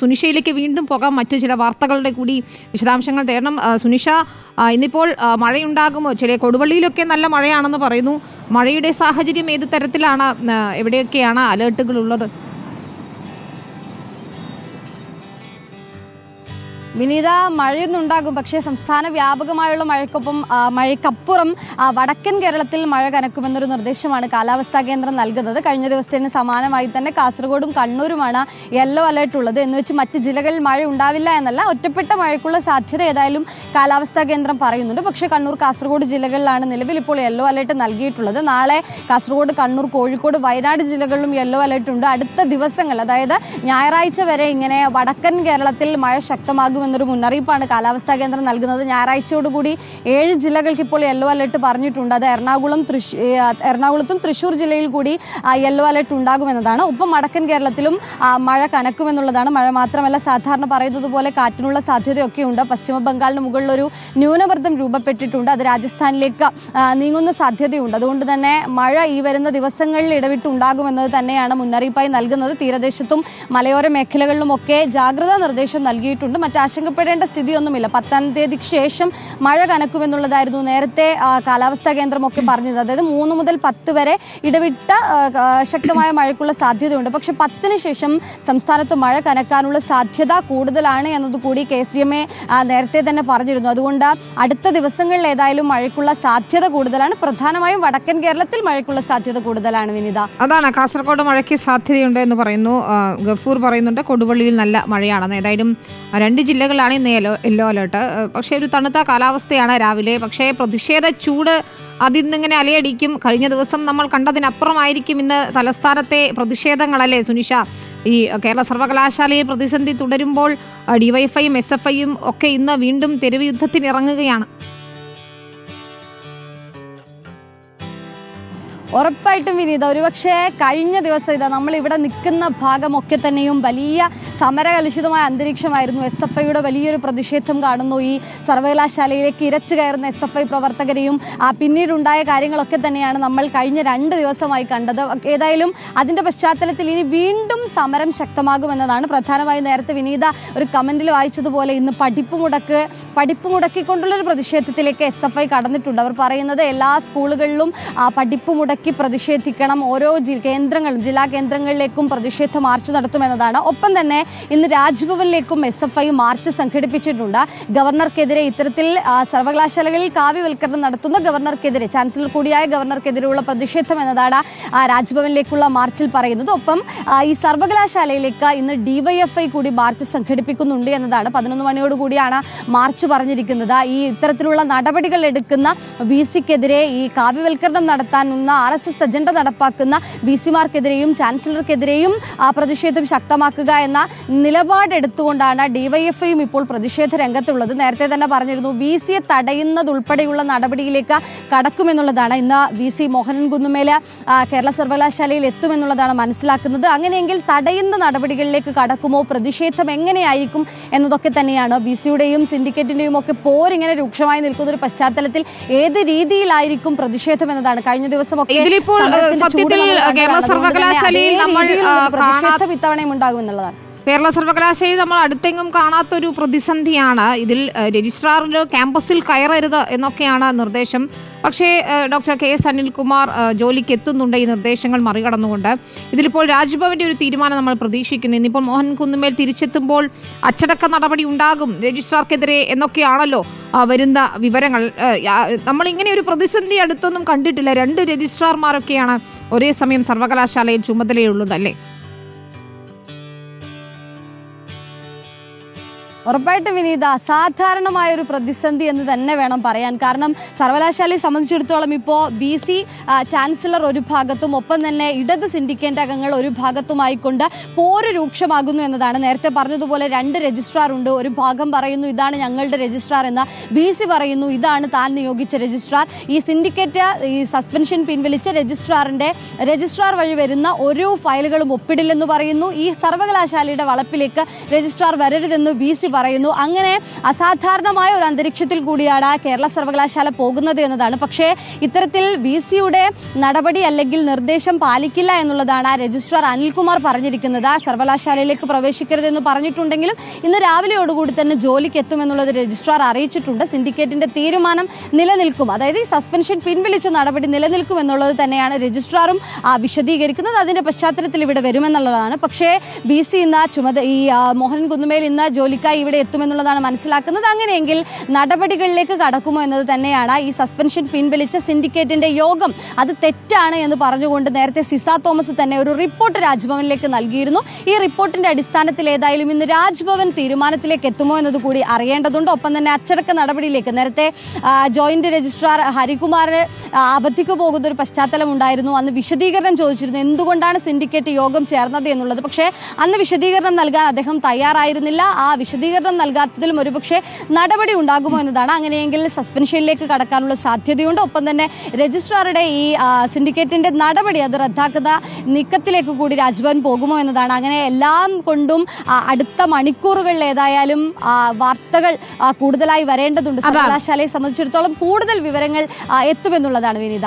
സുനിഷയിലേക്ക് വീണ്ടും പോകാം. മറ്റു ചില വാർത്തകളുടെ കൂടി വിശദാംശങ്ങൾ തേടണം. സുനിഷ ഇന്നിപ്പോൾ മഴയുണ്ടാകുമോ? ചില കൊടുവള്ളിയിലൊക്കെ നല്ല മഴയാണെന്ന് പറയുന്നു. മഴയുടെ സാഹചര്യം ഏത് തരത്തിലാണ്? എവിടെയൊക്കെയാണ് അലേർട്ടുകൾ ഉള്ളത്? വിനീത മഴയൊന്നും ഉണ്ടാകും പക്ഷേ സംസ്ഥാന വ്യാപകമായുള്ള മഴയ്ക്കൊപ്പം മഴയ്ക്കപ്പുറം വടക്കൻ കേരളത്തിൽ മഴ കനക്കുമെന്നൊരു നിർദ്ദേശമാണ് കാലാവസ്ഥാ കേന്ദ്രം നൽകുന്നത്. കഴിഞ്ഞ ദിവസത്തിന് സമാനമായി തന്നെ കാസർഗോഡും കണ്ണൂരുമാണ് യെല്ലോ അലേർട്ട് ഉള്ളത്. എന്ന് വെച്ച് മറ്റ് ജില്ലകളിൽ മഴ ഉണ്ടാവില്ല എന്നല്ല ഒറ്റപ്പെട്ട മഴയ്ക്കുള്ള സാധ്യത ഏതായാലും കാലാവസ്ഥാ കേന്ദ്രം പറയുന്നുണ്ട്. പക്ഷേ കണ്ണൂർ കാസർഗോഡ് ജില്ലകളിലാണ് നിലവിൽ ഇപ്പോൾ യെല്ലോ അലേർട്ട് നൽകിയിട്ടുള്ളത്. നാളെ കാസർഗോഡ് കണ്ണൂർ കോഴിക്കോട് വയനാട് ജില്ലകളിലും യെല്ലോ അലേർട്ട് ഉണ്ട്. അടുത്ത ദിവസങ്ങൾ അതായത് ഞായറാഴ്ച വരെ ഇങ്ങനെ വടക്കൻ കേരളത്തിൽ മഴ ശക്തമാകുമെന്നൊരു മുന്നറിയിപ്പാണ് കാലാവസ്ഥാ കേന്ദ്രം നൽകുന്നത്. ഞായറാഴ്ചയോടുകൂടി ഏഴ് ജില്ലകൾക്ക് ഇപ്പോൾ യെല്ലോ അലർട്ട് പറഞ്ഞിട്ടുണ്ട്. അത് എറണാകുളം എറണാകുളത്തും തൃശൂർ ജില്ലയിൽ കൂടി യെല്ലോ അലർട്ട് ഉണ്ടാകുമെന്നതാണ്. ഒപ്പം വടക്കൻ കേരളത്തിലും മഴ കനക്കുമെന്നുള്ളതാണ്. മഴ മാത്രമല്ല സാധാരണ പറയുന്നത് പോലെ കാറ്റിനുള്ള സാധ്യതയൊക്കെ ഉണ്ട്. പശ്ചിമ ബംഗാളിന് മുകളിലൊരു ന്യൂനമർദ്ദം രൂപപ്പെട്ടിട്ടുണ്ട്. അത് രാജസ്ഥാനിലേക്ക് നീങ്ങുന്ന സാധ്യതയുണ്ട്. അതുകൊണ്ട് തന്നെ മഴ ഈ വരുന്ന ദിവസങ്ങളിൽ ഇടവിട്ടുണ്ടാകുമെന്നത് തന്നെയാണ് മുന്നറിയിപ്പായി നൽകുന്നത്. തീരദേശത്തും മലയോര മേഖലകളിലുമൊക്കെ ജാഗ്രതാ നിർദ്ദേശം നൽകിയിട്ടുണ്ട്. മറ്റ് ആശങ്കപ്പെടേണ്ട സ്ഥിതിയൊന്നുമില്ല. പത്താം തീയതിക്ക് ശേഷം മഴ കനക്കുമെന്നുള്ളതായിരുന്നു നേരത്തെ കാലാവസ്ഥാ കേന്ദ്രമൊക്കെ പറഞ്ഞത്. അതായത് മൂന്ന് മുതൽ പത്ത് വരെ ഇടവിട്ട ശക്തമായ മഴയ്ക്കുള്ള സാധ്യതയുണ്ട്. പക്ഷെ പത്തിന് ശേഷം സംസ്ഥാനത്ത് മഴ കനക്കാനുള്ള സാധ്യത കൂടുതലാണ് എന്നതുകൂടി കെ സി എം എ നേരത്തെ തന്നെ പറഞ്ഞിരുന്നു. അതുകൊണ്ട് അടുത്ത ദിവസങ്ങളിൽ ഏതായാലും മഴയ്ക്കുള്ള സാധ്യത കൂടുതലാണ്. പ്രധാനമായും വടക്കൻ കേരളത്തിൽ മഴയ്ക്കുള്ള സാധ്യത കൂടുതലാണ് വിനിത. അതാണ്. കാസർഗോഡ് മഴയ്ക്ക് സാധ്യതയുണ്ട് എന്ന് പറയുന്നു. ഗഫൂർ പറയുന്നുണ്ട് കൊടുവള്ളിയിൽ നല്ല മഴയാണെന്ന് ഏതായാലും രണ്ട് രണ്ട് ജില്ലകളിലാണ് ഇന്ന് യെല്ലോ യെല്ലോ അലേർട്ട്. പക്ഷേ ഒരു തണുത്ത കാലാവസ്ഥയാണ് രാവിലെ. പക്ഷേ പ്രതിഷേധ ചൂട് അതിന്നിങ്ങനെ അലയടിക്കും. കഴിഞ്ഞ ദിവസം നമ്മൾ കണ്ടതിനപ്പുറമായിരിക്കും ഇന്ന് തലസ്ഥാനത്തെ പ്രതിഷേധങ്ങളല്ലേ സുനിഷ? ഈ കേരള സർവകലാശാലയിൽ പ്രതിസന്ധി തുടരുമ്പോൾ ഡിവൈഫൈയും എസ് എഫ് ഐയും ഒക്കെ ഇന്ന് വീണ്ടും തെരുവ് യുദ്ധത്തിന് ഉറപ്പായിട്ടും വിനീത ഒരുപക്ഷെ കഴിഞ്ഞ ദിവസം ഇതാ നമ്മൾ ഇവിടെ നിൽക്കുന്ന ഭാഗമൊക്കെ തന്നെയും വലിയ സമരകലുഷിതമായ അന്തരീക്ഷമായിരുന്നു. എസ് എഫ് ഐയുടെ വലിയൊരു പ്രതിഷേധം കാണുന്നു. ഈ സർവകലാശാലയിലേക്ക് ഇരച്ചു കയറുന്ന എസ് എഫ് ഐ പ്രവർത്തകരെയും ആ പിന്നീടുണ്ടായ കാര്യങ്ങളൊക്കെ തന്നെയാണ് നമ്മൾ കഴിഞ്ഞ രണ്ട് ദിവസമായി കണ്ടത്. ഏതായാലും അതിന്റെ പശ്ചാത്തലത്തിൽ ഇനി വീണ്ടും സമരം ശക്തമാകുമെന്നതാണ് പ്രധാനമായി നേരത്തെ വിനീത ഒരു കമന്റിൽ വായിച്ചതുപോലെ ഇന്ന് പഠിപ്പ് മുടക്ക് പഠിപ്പ് മുടക്കിക്കൊണ്ടുള്ള ഒരു പ്രതിഷേധത്തിലേക്ക് എസ് എഫ് ഐ കടന്നിട്ടുണ്ട്. അവർ പറയുന്നത് എല്ലാ സ്കൂളുകളിലും പഠിപ്പ് മുടക്കി പ്രതിഷേധിക്കണം. ഓരോ കേന്ദ്രങ്ങളും ജില്ലാ കേന്ദ്രങ്ങളിലേക്കും പ്രതിഷേധ മാർച്ച് നടത്തുമെന്നതാണ്. ഒപ്പം തന്നെ ഇന്ന് രാജ്ഭവനിലേക്കും എസ് എഫ് ഐ മാർച്ച് സംഘടിപ്പിച്ചിട്ടുണ്ട്. ഗവർണർക്കെതിരെ ഇത്തരത്തിൽ സർവകലാശാലകളിൽ കാവ്യവൽക്കരണം നടത്തുന്ന ഗവർണർക്കെതിരെ ചാൻസലർ കൂടിയായ ഗവർണർക്കെതിരെയുള്ള പ്രതിഷേധം എന്നതാണ് രാജ്ഭവനിലേക്കുള്ള മാർച്ചിൽ പറയുന്നത്. ഒപ്പം ഈ സർവകലാശാലയിലേക്ക് ഇന്ന് ഡിവൈഎഫ്ഐ കൂടി മാർച്ച് സംഘടിപ്പിക്കുന്നുണ്ട് എന്നതാണ് പതിനൊന്ന് മണിയോടുകൂടിയാണ് മാർച്ച് പറഞ്ഞിരിക്കുന്നത്. ഈ ഇത്തരത്തിലുള്ള നടപടികൾ എടുക്കുന്ന വി സിക്കെതിരെ ഈ കാവ്യവൽക്കരണം നടത്താനുള്ള ആർ എസ് എസ് അജണ്ട നടപ്പാക്കുന്ന ബി സിമാർക്കെതിരെയും ചാൻസലർക്കെതിരെയും ആ പ്രതിഷേധം ശക്തമാക്കുക എന്ന നിലപാടെടുത്തുകൊണ്ടാണ് ഡിവൈഎഫ്ഐയും ഇപ്പോൾ പ്രതിഷേധ രംഗത്തുള്ളത്. നേരത്തെ തന്നെ പറഞ്ഞിരുന്നു വി സിയെ തടയുന്നതുൾപ്പെടെയുള്ള നടപടിയിലേക്ക് കടക്കുമെന്നുള്ളതാണ് ഇന്ന് വി സി മോഹനൻ കുന്നുമേല കേരള സർവകലാശാലയിൽ എത്തുമെന്നുള്ളതാണ് മനസ്സിലാക്കുന്നത്. അങ്ങനെയെങ്കിൽ തടയുന്ന നടപടികളിലേക്ക് കടക്കുമോ? പ്രതിഷേധം എങ്ങനെയായിരിക്കും എന്നതൊക്കെ തന്നെയാണ് ബി സിയുടെയും സിൻഡിക്കേറ്റിന്റെയും ഒക്കെ പോരിങ്ങനെ രൂക്ഷമായി നിൽക്കുന്ന ഒരു പശ്ചാത്തലത്തിൽ ഏത് രീതിയിലായിരിക്കും പ്രതിഷേധം എന്നതാണ്. കഴിഞ്ഞ ദിവസമൊക്കെ ഇതിലിപ്പോൾ, സത്യത്തിൽ കേരള സർവകലാശാലയിൽ നമ്മൾ, കാണാത്ത ഇത്തവണയും ഉണ്ടാകുമെന്നുള്ളതാണ്. കേരള സർവകലാശാലയിൽ നമ്മൾ അടുത്തെങ്ങും കാണാത്തൊരു പ്രതിസന്ധിയാണ് ഇതിൽ രജിസ്ട്രാറിന്റെ ക്യാമ്പസിൽ കയറരുത് എന്നൊക്കെയാണ് നിർദ്ദേശം. പക്ഷേ ഡോക്ടർ കെ എസ് അനിൽകുമാർ ജോലിക്ക് എത്തുന്നുണ്ട്. ഈ നിർദ്ദേശങ്ങൾ മറികടന്നുകൊണ്ട് ഇതിലിപ്പോൾ രാജ്ഭവന്റെ ഒരു തീരുമാനം നമ്മൾ പ്രതീക്ഷിക്കുന്നു. ഇന്നിപ്പോൾ മോഹൻ കുന്നുമേൽ തിരിച്ചെത്തുമ്പോൾ അച്ചടക്ക നടപടി ഉണ്ടാകും രജിസ്ട്രാർക്കെതിരെ എന്നൊക്കെയാണല്ലോ വരുന്ന വിവരങ്ങൾ. നമ്മൾ ഇങ്ങനെ ഒരു പ്രതിസന്ധി അടുത്തൊന്നും കണ്ടിട്ടില്ല. രണ്ട് രജിസ്ട്രാർമാരൊക്കെയാണ് ഒരേ സമയം സർവകലാശാലയിൽ ചുമതലയുള്ളതല്ലേ? ഉറപ്പായിട്ടും വിനീത അസാധാരണമായ ഒരു പ്രതിസന്ധി എന്ന് തന്നെ വേണം പറയാൻ. കാരണം സർവകലാശാലയെ സംബന്ധിച്ചിടത്തോളം ഇപ്പോൾ ബി സി ചാൻസലർ ഒരു ഭാഗത്തും ഒപ്പം തന്നെ ഇടത് സിൻഡിക്കേറ്റ് അംഗങ്ങൾ ഒരു ഭാഗത്തുമായിക്കൊണ്ട് പോര് രൂക്ഷമാകുന്നു എന്നതാണ്. നേരത്തെ പറഞ്ഞതുപോലെ രണ്ട് രജിസ്ട്രാർ ഉണ്ട്. ഒരു ഭാഗം പറയുന്നു ഇതാണ് ഞങ്ങളുടെ രജിസ്ട്രാർ എന്ന ബി സി പറയുന്നു ഇതാണ് താൻ നിയോഗിച്ച രജിസ്ട്രാർ. ഈ സിൻഡിക്കേറ്റ് ഈ സസ്പെൻഷൻ പിൻവലിച്ച രജിസ്ട്രാറിന്റെ രജിസ്ട്രാർ വഴി വരുന്ന ഒരു ഫയലുകളും ഒപ്പിടില്ലെന്ന് പറയുന്നു. ഈ സർവകലാശാലയുടെ വളപ്പിലേക്ക് രജിസ്ട്രാർ വരരുതെന്ന് ബി സി പറയുന്നു. അങ്ങനെ അസാധാരണമായ ഒരു അന്തരീക്ഷത്തിൽ കൂടിയാണ് കേരള സർവകലാശാല പോകുന്നത് എന്നതാണ്. പക്ഷേ ഇത്തരത്തിൽ ബി സിയുടെ നടപടി അല്ലെങ്കിൽ നിർദ്ദേശം പാലിക്കില്ല എന്നുള്ളതാണ് രജിസ്ട്രാർ അനിൽകുമാർ പറഞ്ഞിരിക്കുന്നത്. സർവകലാശാലയിലേക്ക് പ്രവേശിക്കരുതെന്ന് പറഞ്ഞിട്ടുണ്ടെങ്കിലും ഇന്ന് രാവിലെയോടുകൂടി തന്നെ ജോലിക്ക് എത്തുമെന്നുള്ളത് രജിസ്ട്രാർ അറിയിച്ചിട്ടുണ്ട്. സിൻഡിക്കേറ്റിന്റെ തീരുമാനം നിലനിൽക്കും. അതായത് ഈ സസ്പെൻഷൻ പിൻവലിച്ച നടപടി നിലനിൽക്കും എന്നുള്ളത് തന്നെയാണ് രജിസ്ട്രാറും വിശദീകരിക്കുന്നത്. അതിന്റെ പശ്ചാത്തലത്തിൽ ഇവിടെ വരുമെന്നുള്ളതാണ്. പക്ഷേ ബി സി ഇന്ന് ചുമത ഈ മോഹൻ കുന്നുമേൽ ഇന്ന് ജോലിക്കായി ഇവിടെ എത്തുമെന്നുള്ളതാണ് മനസ്സിലാക്കുന്നത്. അങ്ങനെയെങ്കിൽ നടപടികളിലേക്ക് കടക്കുമോ എന്നത് തന്നെയാണ് ഈ സസ്പെൻഷൻ പിൻവലിച്ച സിൻഡിക്കേറ്റിന്റെ യോഗം. അത് തെറ്റാണ് എന്ന് പറഞ്ഞുകൊണ്ട് നേരത്തെ സിസ തോമസ് തന്നെ ഒരു റിപ്പോർട്ട് രാജ്ഭവനിലേക്ക് നൽകിയിരുന്നു. ഈ റിപ്പോർട്ടിന്റെ അടിസ്ഥാനത്തിൽ ഏതായാലും ഇന്ന് രാജ്ഭവൻ തീരുമാനത്തിലേക്ക് എത്തുമോ എന്നത് കൂടി അറിയേണ്ടതുണ്ട്. ഒപ്പം തന്നെ അച്ചടക്ക നടപടിയിലേക്ക് നേരത്തെ ജോയിന്റ് രജിസ്ട്രാർ ഹരികുമാർ ആ, അവധിക്ക് പോകുന്ന ഒരു പശ്ചാത്തലം ഉണ്ടായിരുന്നു. അന്ന് വിശദീകരണം ചോദിച്ചിരുന്നു എന്തുകൊണ്ടാണ് സിൻഡിക്കേറ്റ് യോഗം ചേർന്നത് എന്നുള്ളത്. പക്ഷേ അന്ന് വിശദീകരണം നൽകാൻ അദ്ദേഹം തയ്യാറായിരുന്നില്ല. ആ വിശദീകരണം നൽകാത്തതിലും ഒരുപക്ഷെ നടപടി ഉണ്ടാകുമോ എന്നതാണ്. അങ്ങനെയെങ്കിൽ സസ്പെൻഷനിലേക്ക് കടക്കാനുള്ള സാധ്യതയുണ്ട്. ഒപ്പം തന്നെ രജിസ്ട്രാറുടെ ഈ സിൻഡിക്കേറ്റിന്റെ നടപടി അത് റദ്ദാക്കുന്ന നീക്കത്തിലേക്ക് കൂടി രാജ്ഭവൻ പോകുമോ എന്നതാണ്. അങ്ങനെ എല്ലാം കൊണ്ടും അടുത്ത മണിക്കൂറുകളിൽ ഏതായാലും വാർത്തകൾ കൂടുതലായി വരേണ്ടതുണ്ട്. സർവകലാശാലയെ സംബന്ധിച്ചിടത്തോളം കൂടുതൽ വിവരങ്ങൾ എത്തുമെന്നുള്ളതാണ് വിനീത.